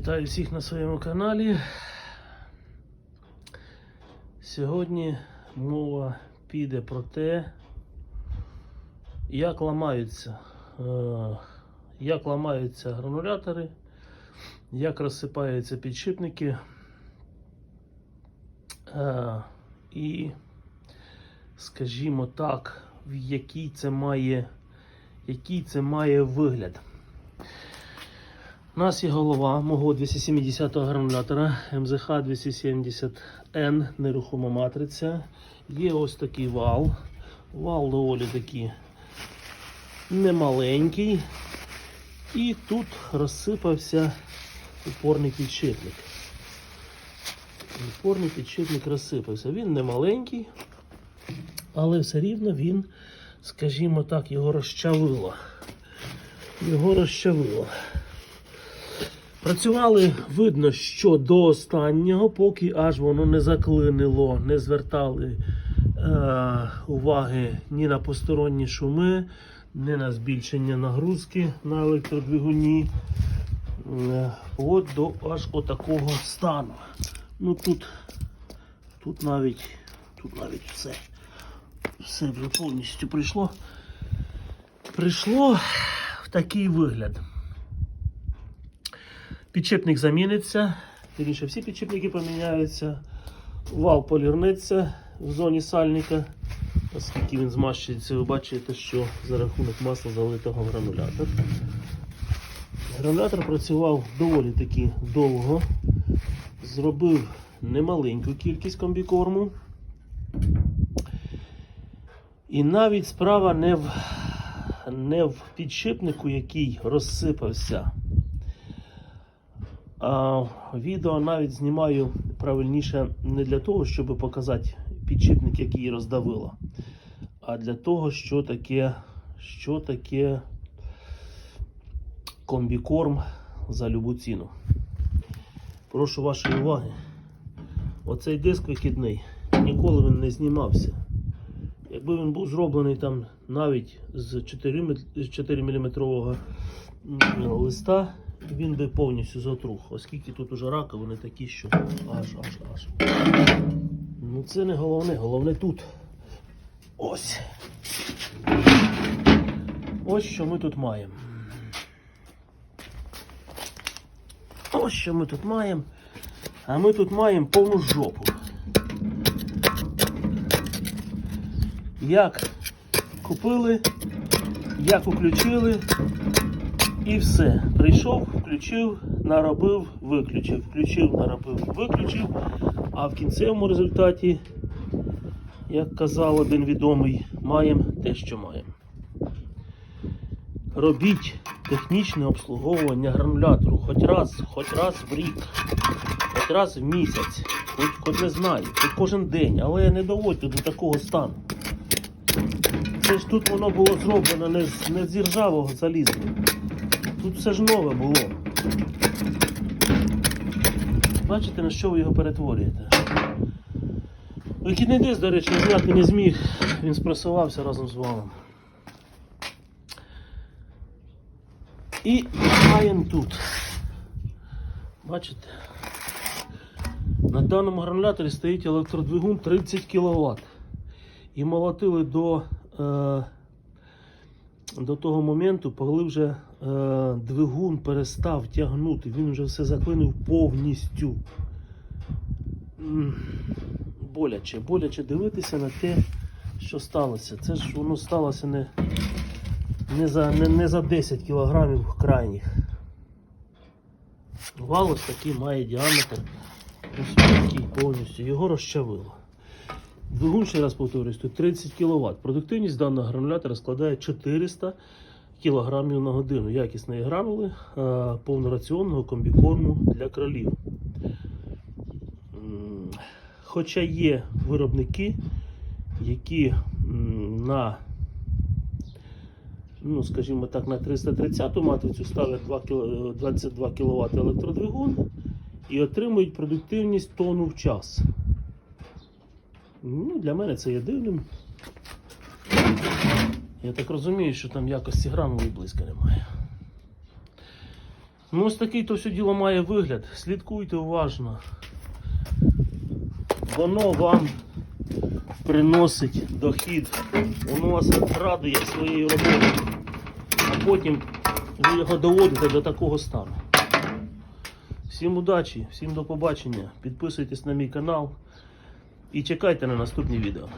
Вітаю всіх на своєму каналі. Сьогодні мова піде про те, як ламаються, е, як ламаються гранулятори, як розсипаються підшипники е, і, скажімо так, в який це має, який це має вигляд. У нас є голова мого 270-го гранулятора МЗХ 270N, нерухома матриця. Є ось такий вал. Вал доволі такий немаленький. І тут розсипався упорний підшипник. Упорний підшипник розсипався. Він не маленький, але все рівно він, скажімо так, його розчавило. Його розчавило. Працювали, видно, що до останнього, поки аж воно не заклинило, не звертали е, уваги ні на посторонні шуми, ні на збільшення нагрузки на електродвигуні. Е, от до аж отакого стану. Ну тут, тут навіть, тут навіть все, все вже повністю прийшло. Прийшло в такий вигляд. Підчепник заміниться, вірніше всі підчепники поміняються, вал полірнеться в зоні сальника, оскільки він змащується, ви бачите, що за рахунок масла залитого гранулятор. Гранулятор працював доволі таки довго, зробив немаленьку кількість комбікорму. І навіть справа не в, не в підшипнику, який розсипався. Відео навіть знімаю правильніше не для того, щоб показати підшипник, який роздавило, а для того, що таке, що таке комбікорм за любу ціну. Прошу вашої уваги. Оцей диск викидний ніколи він не знімався. Якби він був зроблений там навіть з 4, 4 мм листа, він би повністю затрух, оскільки тут уже раковини такі, що аж аж аж. Ну це не головне, головне тут. Ось. Ось що ми тут маємо. Ось що ми тут маємо. А ми тут маємо повну жопу. Як купили, як включили, і все. Прийшов, включив, наробив, виключив, включив, наробив, виключив. А в кінцевому результаті, як казав один відомий, маємо те, що маємо. Робіть технічне обслуговування гранулятору хоч раз, хоч раз в рік, хоч раз в місяць, хоч, хоч не знаю, хоч кожен день, але не доводьте до такого стану. Це ж тут воно було зроблено не з, не з іржавого заліза. Тут все ж нове було. Бачите, на що ви його перетворюєте? Вихідний диск, до речі, зняти не зміг, він спресувався разом з валом. І маємо тут. Бачите? На даному грануляторі стоїть електродвигун 30 кВт. І молотили до, е, до того моменту, коли вже е, двигун перестав тягнути, він вже все заклинив повністю. Боляче, боляче дивитися на те, що сталося. Це ж воно сталося не, не, за, не, не за 10 кілограмів крайніх. Вал ось такий має діаметр. Повністю. Його розчавило. Двигун, ще раз повторюсь, тут 30 кВт. Продуктивність даного гранулятора складає 400 кг на годину. Якісної гранули е, повнораціонного комбікорму для кролів. Хоча є виробники, які на ну, скажімо так, на 330 матрицю ставлять 22 кВт електродвигун і отримують продуктивність тонну в час. Ну, для мене це є дивним. Я так розумію, що там якості гранули близько немає. Ну, ось такий то все діло має вигляд. Слідкуйте уважно. Воно вам приносить дохід. Воно вас радує своєю роботою. А потім ви його доводите до такого стану. Всім удачі, всім до побачення. Підписуйтесь на мій канал і чекайте на наступні відео.